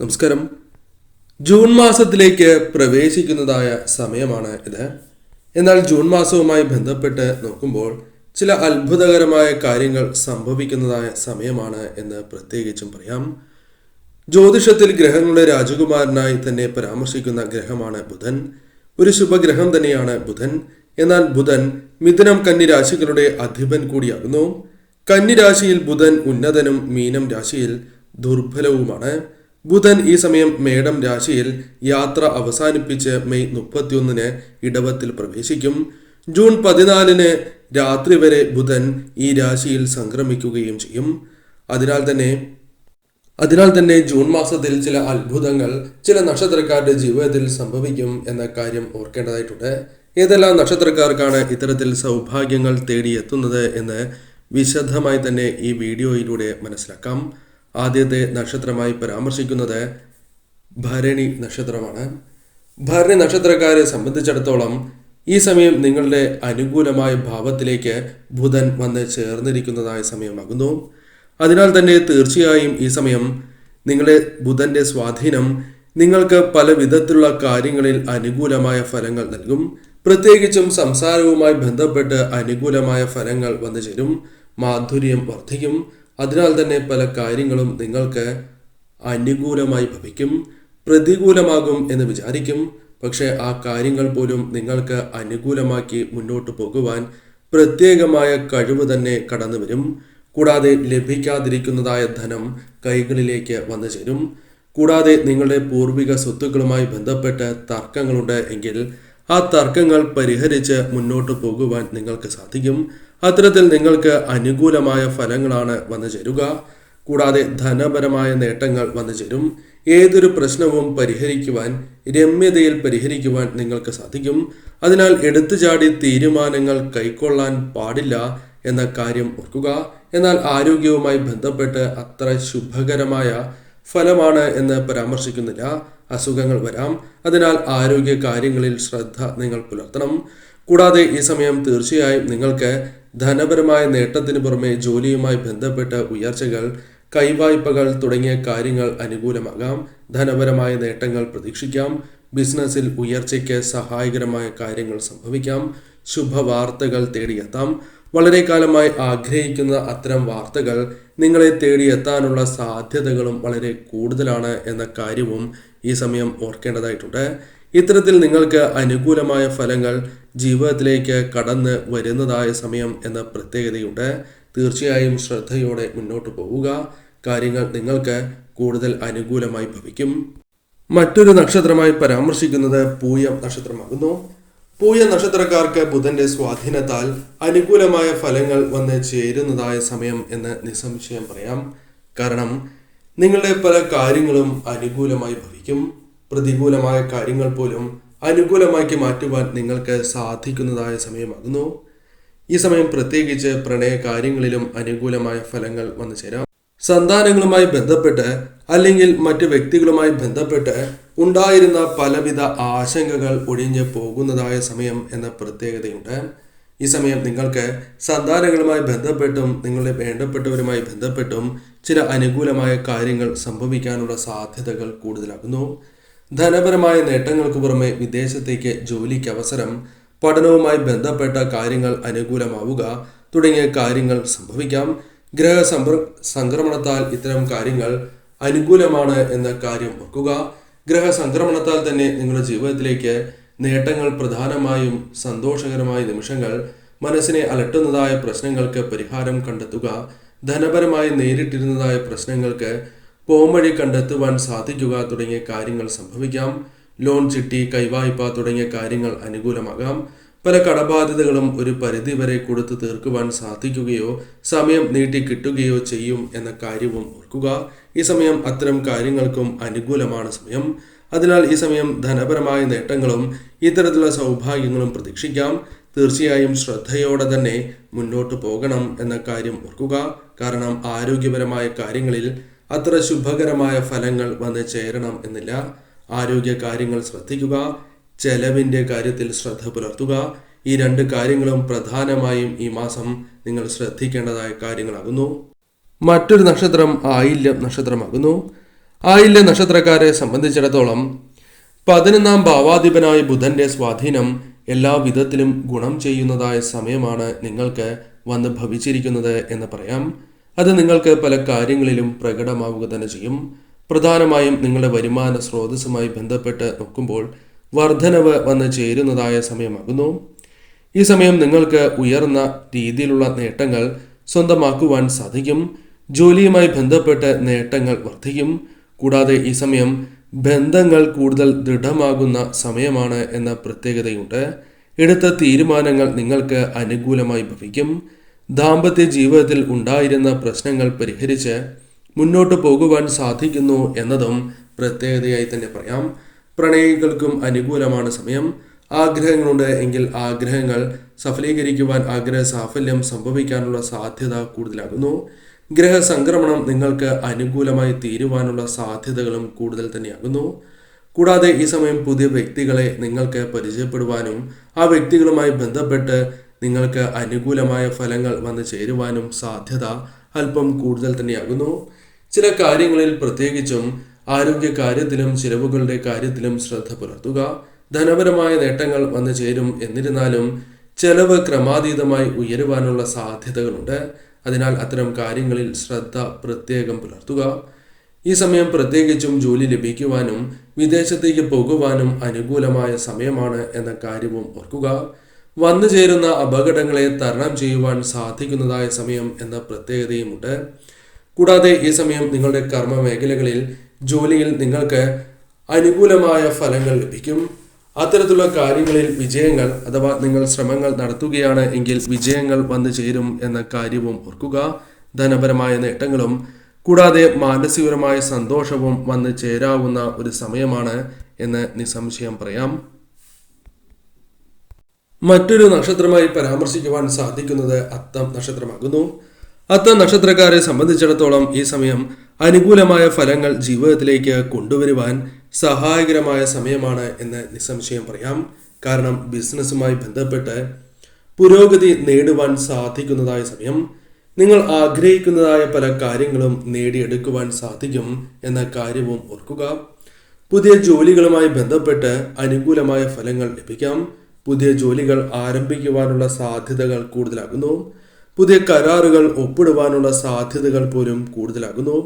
നമസ്കാരം. ജൂൺ മാസത്തിലേക്ക് പ്രവേശിക്കുന്നതായ സമയമാണ് ഇത്. എന്നാൽ ജൂൺ മാസവുമായി ബന്ധപ്പെട്ട് നോക്കുമ്പോൾ ചില അത്ഭുതകരമായ കാര്യങ്ങൾ സംഭവിക്കുന്നതായ സമയമാണ് എന്ന് പ്രത്യേകിച്ചും പറയാം. ജ്യോതിഷത്തിൽ ഗ്രഹങ്ങളുടെ രാജകുമാരനായി തന്നെ പരാമർശിക്കുന്ന ഗ്രഹമാണ് ബുധൻ. ഒരു ശുഭഗ്രഹം തന്നെയാണ് ബുധൻ. എന്നാൽ ബുധൻ മിഥുനം കന്നി രാശികളുടെ അധിപൻ കൂടിയാകുന്നു. കന്നി രാശിയിൽ ബുധൻ ഉന്നതനും മീനം രാശിയിൽ ദുർബലവുമാണ്. ബുധൻ ഈ സമയം മേടം രാശിയിൽ യാത്ര അവസാനിപ്പിച്ച് മെയ് മുപ്പത്തിയൊന്നിന് ഇടവത്തിൽ പ്രവേശിക്കും. ജൂൺ പതിനാലിന് രാത്രി വരെ ബുധൻ ഈ രാശിയിൽ സംക്രമിക്കുകയും ചെയ്യും. അതിനാൽ തന്നെ അതിനാൽ തന്നെ ജൂൺ മാസത്തിൽ ചില അത്ഭുതങ്ങൾ ചില നക്ഷത്രക്കാരുടെ ജീവിതത്തിൽ സംഭവിക്കും എന്ന കാര്യം ഓർക്കേണ്ടതായിട്ടുണ്ട്. ഏതെല്ലാം നക്ഷത്രക്കാർക്കാണ് ഇത്തരത്തിൽ സൗഭാഗ്യങ്ങൾ തേടിയെത്തുന്നത് എന്ന് വിശദമായി തന്നെ ഈ വീഡിയോയിലൂടെ മനസ്സിലാക്കാം. ആദ്യത്തെ നക്ഷത്രമായി പരാമർശിക്കുന്നത് ഭരണി നക്ഷത്രമാണ്. ഭരണി നക്ഷത്രക്കാരെ സംബന്ധിച്ചിടത്തോളം ഈ സമയം നിങ്ങളുടെ അനുകൂലമായ ഭാവത്തിലേക്ക് ബുധൻ വന്ന് ചേർന്നിരിക്കുന്നതായ സമയമാകുന്നു. അതിനാൽ തന്നെ തീർച്ചയായും ഈ സമയം നിങ്ങളെ ബുധന്റെ സ്വാധീനം നിങ്ങൾക്ക് പല വിധത്തിലുള്ള കാര്യങ്ങളിൽ അനുകൂലമായ ഫലങ്ങൾ നൽകും. പ്രത്യേകിച്ചും സംസാരവുമായി ബന്ധപ്പെട്ട് അനുകൂലമായ ഫലങ്ങൾ വന്നു ചേരും. മാധുര്യം വർദ്ധിക്കും. അതിനാൽ തന്നെ പല കാര്യങ്ങളും നിങ്ങൾക്ക് അനുകൂലമായി ഭവിക്കും പ്രതികൂലമാകും എന്ന് വിചാരിക്കും. പക്ഷേ ആ കാര്യങ്ങൾ പോലും നിങ്ങൾക്ക് അനുകൂലമാക്കി മുന്നോട്ട് പോകുവാൻ പ്രത്യേകമായ കഴിവ് തന്നെ കടന്നു വരും. കൂടാതെ ലഭിക്കാതിരിക്കുന്നതായ ധനം കൈകളിലേക്ക് വന്നു ചേരും. കൂടാതെ നിങ്ങളുടെ പൂർവിക സ്വത്തുക്കളുമായി ബന്ധപ്പെട്ട് തർക്കങ്ങളുണ്ട് എങ്കിൽ ആ തർക്കങ്ങൾ പരിഹരിച്ച് മുന്നോട്ട് പോകുവാൻ നിങ്ങൾക്ക് സാധിക്കും. അത്തരത്തിൽ നിങ്ങൾക്ക് അനുകൂലമായ ഫലങ്ങളാണ് വന്നു ചേരുക. കൂടാതെ ധനപരമായ നേട്ടങ്ങൾ വന്നു ചേരും. ഏതൊരു പ്രശ്നവും പരിഹരിക്കുവാൻ രമ്യതയിൽ പരിഹരിക്കുവാൻ നിങ്ങൾക്ക് സാധിക്കും. അതിനാൽ എടുത്തുചാടി തീരുമാനങ്ങൾ കൈക്കൊള്ളാൻ പാടില്ല എന്ന കാര്യം ഓർക്കുക. എന്നാൽ ആരോഗ്യവുമായി ബന്ധപ്പെട്ട് അത്ര ശുഭകരമായ ഫലമാണ് എന്ന് പരാമർശിക്കുന്നില്ല. അസുഖങ്ങൾ വരാം. അതിനാൽ ആരോഗ്യ കാര്യങ്ങളിൽ ശ്രദ്ധ നിങ്ങൾ പുലർത്തണം. കൂടാതെ ഈ സമയം തീർച്ചയായും നിങ്ങൾക്ക് ധനപരമായ നേട്ടത്തിന് പുറമെ ജോലിയുമായി ബന്ധപ്പെട്ട ഉയർച്ചകൾ കൈവായ്പകൾ തുടങ്ങിയ കാര്യങ്ങൾ അനുകൂലമാകാം. ധനപരമായ നേട്ടങ്ങൾ പ്രതീക്ഷിക്കാം. ബിസിനസ്സിൽ ഉയർച്ചയ്ക്ക് സഹായകരമായ കാര്യങ്ങൾ സംഭവിക്കാം. ശുഭവാർത്തകൾ തേടിയെത്താം. വളരെ കാലമായി ആഗ്രഹിക്കുന്ന അത്തരം വാർത്തകൾ നിങ്ങളെ തേടി എത്താനുള്ള സാധ്യതകളും വളരെ കൂടുതലാണ് എന്ന കാര്യവും ഈ സമയം ഓർക്കേണ്ടതായിട്ടുണ്ട്. ഇത്തരത്തിൽ നിങ്ങൾക്ക് അനുകൂലമായ ഫലങ്ങൾ ജീവിതത്തിലേക്ക് കടന്ന് വരുന്നതായ സമയം എന്ന പ്രത്യേകതയുണ്ട്. തീർച്ചയായും ശ്രദ്ധയോടെ മുന്നോട്ട് പോവുക. കാര്യങ്ങൾ നിങ്ങൾക്ക് കൂടുതൽ അനുകൂലമായി ഭവിക്കും. മറ്റൊരു നക്ഷത്രമായി പരാമർശിക്കുന്നത് പൂയം നക്ഷത്രമാകുന്നു. പൂയ നക്ഷത്രക്കാർക്ക് ബുധന്റെ സ്വാധീനത്താൽ അനുകൂലമായ ഫലങ്ങൾ വന്ന് ചേരുന്നതായ സമയം എന്ന് നിസ്സംശയം പറയാം. കാരണം നിങ്ങളുടെ പല കാര്യങ്ങളും അനുകൂലമായി ഭവിക്കും. പ്രതികൂലമായ കാര്യങ്ങൾ പോലും അനുകൂലമാക്കി മാറ്റുവാൻ നിങ്ങൾക്ക് സാധിക്കുന്നതായ സമയമാകുന്നു. ഈ സമയം പ്രത്യേകിച്ച് പ്രണയ കാര്യങ്ങളിലും അനുകൂലമായ ഫലങ്ങൾ വന്നു ചേരാം. സന്താനങ്ങളുമായി ബന്ധപ്പെട്ട് അല്ലെങ്കിൽ മറ്റ് വ്യക്തികളുമായി ബന്ധപ്പെട്ട് ഉണ്ടായിരുന്ന പലവിധ ആശങ്കകൾ ഒഴിഞ്ഞു പോകുന്നതായ സമയം എന്ന പ്രത്യേകതയുണ്ട്. ഈ സമയം നിങ്ങൾക്ക് സന്താനങ്ങളുമായി ബന്ധപ്പെട്ടും നിങ്ങളുടെ വേണ്ടപ്പെട്ടവരുമായി ബന്ധപ്പെട്ടും ചില അനുകൂലമായ കാര്യങ്ങൾ സംഭവിക്കാനുള്ള സാധ്യതകൾ കൂടുതലാകുന്നു. ധനപരമായ നേട്ടങ്ങൾക്ക് പുറമെ വിദേശത്തേക്ക് ജോലിക്ക് അവസരം പഠനവുമായി ബന്ധപ്പെട്ട കാര്യങ്ങൾ അനുകൂലമാവുക തുടങ്ങിയ കാര്യങ്ങൾ സംഭവിക്കാം. ഗ്രഹ സംക്രമണത്താൽ ഇത്തരം കാര്യങ്ങൾ അനുകൂലമാണ് എന്ന കാര്യം ഓർക്കുക. ഗ്രഹ സംക്രമണത്താൽ തന്നെ നിങ്ങളുടെ ജീവിതത്തിലേക്ക് നേട്ടങ്ങൾ പ്രധാനമായും സന്തോഷകരമായ നിമിഷങ്ങൾ മനസ്സിനെ അലട്ടുന്നതായ പ്രശ്നങ്ങൾക്ക് പരിഹാരം കണ്ടെത്തുക ധനപരമായി നേരിട്ടിരുന്നതായ പ്രശ്നങ്ങൾക്ക് പോംവഴി കണ്ടെത്തുവാൻ സാധിക്കുക തുടങ്ങിയ കാര്യങ്ങൾ സംഭവിക്കാം. ലോൺ ചിട്ടി കൈവായ്പ തുടങ്ങിയ കാര്യങ്ങൾ അനുകൂലമാകാം. പല കടബാധ്യതകളും ഒരു പരിധിവരെ കൊടുത്തു തീർക്കുവാൻ സാധിക്കുകയോ സമയം നീട്ടി കിട്ടുകയോ ചെയ്യും എന്ന കാര്യവും ഓർക്കുക. ഈ സമയം അത്തരം കാര്യങ്ങൾക്കും അനുകൂലമാണ് സമയം. അതിനാൽ ഈ സമയം ധനപരമായ നേട്ടങ്ങളും ഇത്തരത്തിലുള്ള സൗഭാഗ്യങ്ങളും പ്രതീക്ഷിക്കാം. തീർച്ചയായും ശ്രദ്ധയോടെ തന്നെ മുന്നോട്ട് പോകണം എന്ന കാര്യം ഓർക്കുക. കാരണം ആരോഗ്യപരമായ കാര്യങ്ങളിൽ അത്ര ശുഭകരമായ ഫലങ്ങൾ വന്ന് ചേരണം എന്നില്ല. ആരോഗ്യ കാര്യങ്ങൾ ശ്രദ്ധിക്കുക. ചെലവിന്റെ കാര്യത്തിൽ ശ്രദ്ധ പുലർത്തുക. ഈ രണ്ട് കാര്യങ്ങളും പ്രധാനമായും ഈ മാസം നിങ്ങൾ ശ്രദ്ധിക്കേണ്ടതായ കാര്യങ്ങളാകുന്നു. മറ്റൊരു നക്ഷത്രം ആയില്യം നക്ഷത്രമാകുന്നു. ആയില്യ നക്ഷത്രക്കാരെ സംബന്ധിച്ചിടത്തോളം പതിനൊന്നാം ഭാവാധിപനായ ബുധന്റെ സ്വാധീനം എല്ലാ വിധത്തിലും ഗുണം ചെയ്യുന്നതായ സമയമാണ് നിങ്ങൾക്ക് വന്ന് ഭവിച്ചിരിക്കുന്നത് എന്ന് പറയാം. അത് നിങ്ങൾക്ക് പല കാര്യങ്ങളിലും പ്രകടമാവുക തന്നെ ചെയ്യും. പ്രധാനമായും നിങ്ങളുടെ വരുമാന സ്രോതസ്സുമായി ബന്ധപ്പെട്ട് നോക്കുമ്പോൾ വർധനവ് വന്ന് ചേരുന്നതായ സമയമാകുന്നു. ഈ സമയം നിങ്ങൾക്ക് ഉയർന്ന രീതിയിലുള്ള നേട്ടങ്ങൾ സ്വന്തമാക്കുവാൻ സാധിക്കും. ജോലിയുമായി ബന്ധപ്പെട്ട് നേട്ടങ്ങൾ വർദ്ധിക്കും കൂടാതെ ഈ സമയം ബന്ധങ്ങൾ കൂടുതൽ ദൃഢമാകുന്ന സമയമാണ് എന്ന പ്രത്യേകതയുണ്ട്. എടുത്ത തീരുമാനങ്ങൾ നിങ്ങൾക്ക് അനുകൂലമായി ഭവിക്കും. ദാമ്പത്യ ജീവിതത്തിൽ ഉണ്ടായിരുന്ന പ്രശ്നങ്ങൾ പരിഹരിച്ച് മുന്നോട്ട് പോകുവാൻ സാധിക്കുന്നു എന്നതും പ്രത്യേകതയായി തന്നെ പറയാം. പ്രണയികൾക്കും അനുകൂലമാണ് സമയം. ആഗ്രഹങ്ങളുണ്ട് എങ്കിൽ ആഗ്രഹങ്ങൾ സഫലീകരിക്കുവാൻ ആഗ്രഹ സാഫല്യം സംഭവിക്കാനുള്ള സാധ്യത കൂടുതലാകുന്നു. ഗ്രഹ സംക്രമണം നിങ്ങൾക്ക് അനുകൂലമായി തീരുവാനുള്ള സാധ്യതകളും കൂടുതൽ തന്നെയാകുന്നു. കൂടാതെ ഈ സമയം പുതിയ വ്യക്തികളെ നിങ്ങൾക്ക് പരിചയപ്പെടുവാനും ആ വ്യക്തികളുമായി ബന്ധപ്പെട്ട് നിങ്ങൾക്ക് അനുകൂലമായ ഫലങ്ങൾ വന്നു ചേരുവാനും സാധ്യത അല്പം കൂടുതൽ തന്നെയാകുന്നു. ചില കാര്യങ്ങളിൽ പ്രത്യേകിച്ചും ആരോഗ്യ കാര്യത്തിലും ചിലവുകളുടെ കാര്യത്തിലും ശ്രദ്ധ പുലർത്തുക. ധനപരമായ നേട്ടങ്ങൾ വന്നു ചേരും എന്നിരുന്നാലും ചെലവ് ക്രമാതീതമായി ഉയരുവാനുള്ള സാധ്യതകളുണ്ട്. അതിനാൽ അത്തരം കാര്യങ്ങളിൽ ശ്രദ്ധ പ്രത്യേകം പുലർത്തുക. ഈ സമയം പ്രത്യേകിച്ചും ജോലി ലഭിക്കുവാനും വിദേശത്തേക്ക് പോകുവാനും അനുകൂലമായ സമയമാണ് എന്ന കാര്യവും ഓർക്കുക. വന്നു ചേരുന്ന അപകടങ്ങളെ തരണം ചെയ്യുവാൻ സാധിക്കുന്നതായ സമയം എന്ന പ്രത്യേകതയുമുണ്ട്. കൂടാതെ ഈ സമയം നിങ്ങളുടെ കർമ്മ മേഖലകളിൽ ജോലിയിൽ നിങ്ങൾക്ക് അനുകൂലമായ ഫലങ്ങൾ ലഭിക്കും. അത്തരത്തിലുള്ള കാര്യങ്ങളിൽ വിജയങ്ങൾ അഥവാ നിങ്ങൾ ശ്രമങ്ങൾ നടത്തുകയാണ് എങ്കിൽ വിജയങ്ങൾ വന്നു ചേരും എന്ന കാര്യവും ഓർക്കുക. ധനപരമായ നേട്ടങ്ങളും കൂടാതെ മാനസികപരമായ സന്തോഷവും വന്നു ചേരാവുന്ന ഒരു സമയമാണ് എന്ന് നിസ്സംശയം പറയാം. മറ്റൊരു നക്ഷത്രമായി പരാമർശിക്കുവാൻ സാധിക്കുന്നത് അത്തം നക്ഷത്രമാകുന്നു. അത്തം നക്ഷത്രക്കാരെ സംബന്ധിച്ചിടത്തോളം ഈ സമയം അനുകൂലമായ ഫലങ്ങൾ ജീവിതത്തിലേക്ക് കൊണ്ടുവരുവാൻ സഹായകരമായ സമയമാണ് എന്ന് നിസ്സംശയം പറയാം. കാരണം ബിസിനസ്സുമായി ബന്ധപ്പെട്ട് പുരോഗതി നേടുവാൻ സാധിക്കുന്നതായ സമയം നിങ്ങൾ ആഗ്രഹിക്കുന്നതായ പല കാര്യങ്ങളും നേടിയെടുക്കുവാൻ സാധിക്കും എന്ന കാര്യവും ഓർക്കുക. പുതിയ ജോലികളുമായി ബന്ധപ്പെട്ട് അനുകൂലമായ ഫലങ്ങൾ ലഭിക്കാം. പുതിയ ജോലികൾ ആരംഭിക്കുവാനുള്ള സാധ്യതകൾ കൂടുതലാകുന്നു. പുതിയ കരാറുകൾ ഒപ്പിടുവാനുള്ള സാധ്യതകൾ പോലും കൂടുതലാകുന്നു.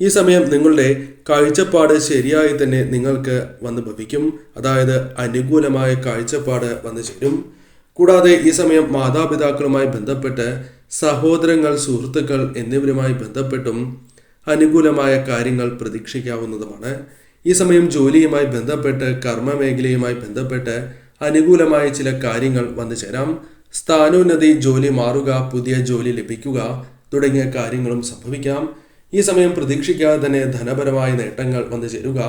ഈ സമയം നിങ്ങളുടെ കാഴ്ചപ്പാട് ശരിയായി തന്നെ നിങ്ങൾക്ക് വന്ന് ഭവിക്കും. അതായത് അനുകൂലമായ കാഴ്ചപ്പാട് വന്നു ചേരും. കൂടാതെ ഈ സമയം മാതാപിതാക്കളുമായി ബന്ധപ്പെട്ട് സഹോദരങ്ങൾ സുഹൃത്തുക്കൾ എന്നിവരുമായി ബന്ധപ്പെട്ടും അനുകൂലമായ കാര്യങ്ങൾ പ്രതീക്ഷിക്കാവുന്നതുമാണ്. ഈ സമയം ജോലിയുമായി ബന്ധപ്പെട്ട് കർമ്മ മേഖലയുമായി ബന്ധപ്പെട്ട് അനുകൂലമായ ചില കാര്യങ്ങൾ വന്നു ചേരാം. സ്ഥാനോന്നതി ജോലി മാറുക പുതിയ ജോലി ലഭിക്കുക തുടങ്ങിയ കാര്യങ്ങളും സംഭവിക്കാം. ഈ സമയം പ്രതീക്ഷിക്കാതെ തന്നെ ധനപരമായ നേട്ടങ്ങൾ വന്നു ചേരുക.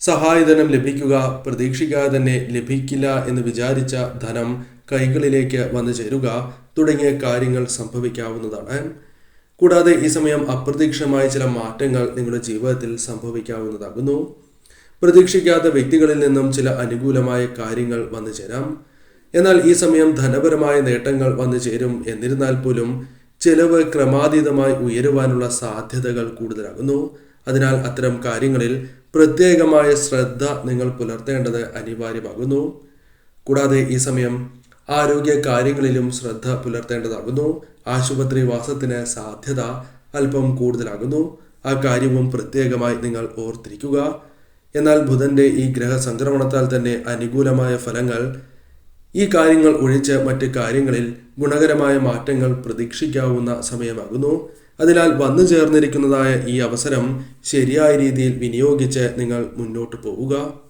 സഹായധനം ലഭിക്കുക പ്രതീക്ഷിക്കാതെ തന്നെ ലഭിക്കില്ല എന്ന് വിചാരിച്ച ധനം കൈകളിലേക്ക് വന്നു ചേരുക തുടങ്ങിയ കാര്യങ്ങൾ സംഭവിക്കാവുന്നതാണ്. കൂടാതെ ഈ സമയം അപ്രതീക്ഷിതമായ ചില മാറ്റങ്ങൾ നിങ്ങളുടെ ജീവിതത്തിൽ സംഭവിക്കാവുന്നതാകുന്നു. പ്രതീക്ഷിക്കാത്ത വ്യക്തികളിൽ നിന്നും ചില അനുകൂലമായ കാര്യങ്ങൾ വന്നു ചേരാം. എന്നാൽ ഈ സമയം ധനപരമായ നേട്ടങ്ങൾ വന്നു ചേരും എന്നിരുന്നാൽ പോലും ചെലവ് ക്രമാതീതമായി ഉയരുവാനുള്ള സാധ്യതകൾ കൂടുതലാകുന്നു. അതിനാൽ അത്തരം കാര്യങ്ങളിൽ പ്രത്യേകമായ ശ്രദ്ധ നിങ്ങൾ പുലർത്തേണ്ടത് അനിവാര്യമാകുന്നു. കൂടാതെ ഈ സമയം ആരോഗ്യ കാര്യങ്ങളിലും ശ്രദ്ധ പുലർത്തേണ്ടതാകുന്നു. ആശുപത്രി വാസത്തിന് സാധ്യത അല്പം കൂടുതലാകുന്നു. ആ കാര്യവും പ്രത്യേകമായി നിങ്ങൾ ഓർത്തിരിക്കുക. എന്നാൽ ബുധന്റെ ഈ ഗ്രഹ സംക്രമണത്താൽ തന്നെ അനുകൂലമായ ഫലങ്ങൾ ഈ കാര്യങ്ങൾ ഒഴിച്ച് മറ്റ് കാര്യങ്ങളിൽ ഗുണകരമായ മാറ്റങ്ങൾ പ്രതീക്ഷിക്കാവുന്ന സമയമാകുന്നു. അതിനാൽ വന്നു ചേർന്നിരിക്കുന്നതായ ഈ അവസരം ശരിയായ രീതിയിൽ വിനിയോഗിച്ച് നിങ്ങൾ മുന്നോട്ട് പോവുക.